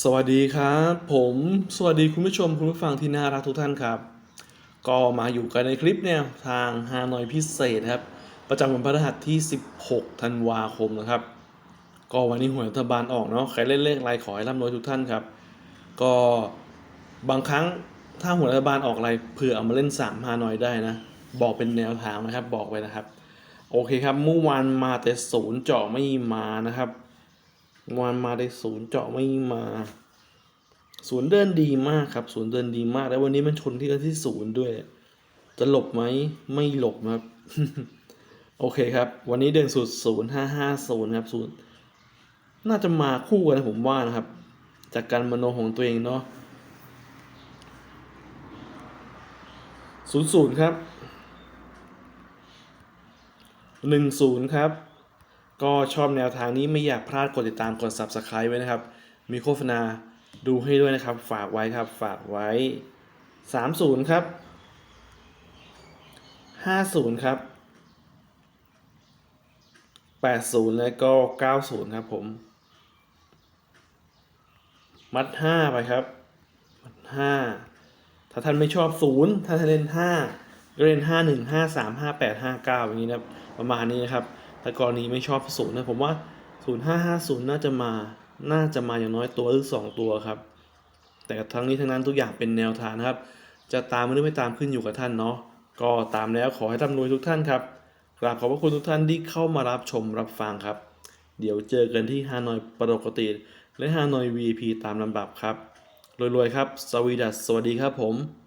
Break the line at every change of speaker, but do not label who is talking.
สวัสดีครับ ผมสวัสดีคุณผู้ชมคุณผู้ฟังที่น่ารักทุกท่านครับ ก็มาอยู่กันในคลิปแนวทางฮานอยพิเศษครับ ประจำวันพฤหัสที่ 16 ธันวาคมนะครับ ก็วันนี้หวยรัฐบาลออกเนาะใครเล่นเลขอะไรขอให้ร่ำรวยทุกท่านครับ ก็บางครั้งถ้าหวยรัฐบาลออกอะไรเผื่อเอามาเล่น3ฮานอยได้นะ บอกเป็นแนวทางนะครับบอกไว้นะครับ โอเคครับเมื่อวานมาแต่ศูนย์เจาะไม่มานะครับ วันมาได้ศูนย์เจาะไม่มาศูนย์เดินดีมากครับศูนย์เดินดีมาก แล้ววันนี้มันชนที่กันที่ศูนย์ด้วย จะหลบไหมไม่หลบครับ โอเคครับ วันนี้เดินสุดศูนย์ห้าห้าศูนย์ครับศูนย์น่าจะมาคู่กันนะผมว่านะครับ จากการมโนของตัวเองเนาะศูนย์ศูนย์ครับหนึ่งศูนย์ครับ ก็ชอบแนวทางนี้ไม่อยากพลาดกดติดตามกด subscribe ไว้นะครับ มีโฆษณาดูให้ด้วยนะครับ ฝากไว้ครับ ฝากไว้ 30 ครับ 50 ครับ 80 และก็ 90 ครับผม มัด 5 ไปครับ มัด 5 ถ้าท่านไม่ชอบ 0 ถ้าท่านเล่น 5 ก็เล่น 5 1 5 3 5 8 5 9 อย่างนี้นะประมาณนี้นะครับ แต่กรณีไม่ชอบศูนย์นะผมว่า 0550 น่าจะมา น่าจะมาอย่างน้อยตัวหรือสองตัวครับ แต่ทั้งนี้ทั้งนั้นทุกอย่างเป็นแนวทางนะครับ จะตามหรือไม่ตามขึ้นอยู่กับท่านเนาะ ก็ตามแล้วขอให้ร่ำรวยทุกท่านครับกราบขอบพระคุณทุกท่านที่เข้ามารับชมรับฟังครับ เดี๋ยวเจอกันที่ฮานอยปกติ และฮานอย VIP ตามลำดับครับ รวยๆครับ สวีดัส สวัสดีครับผม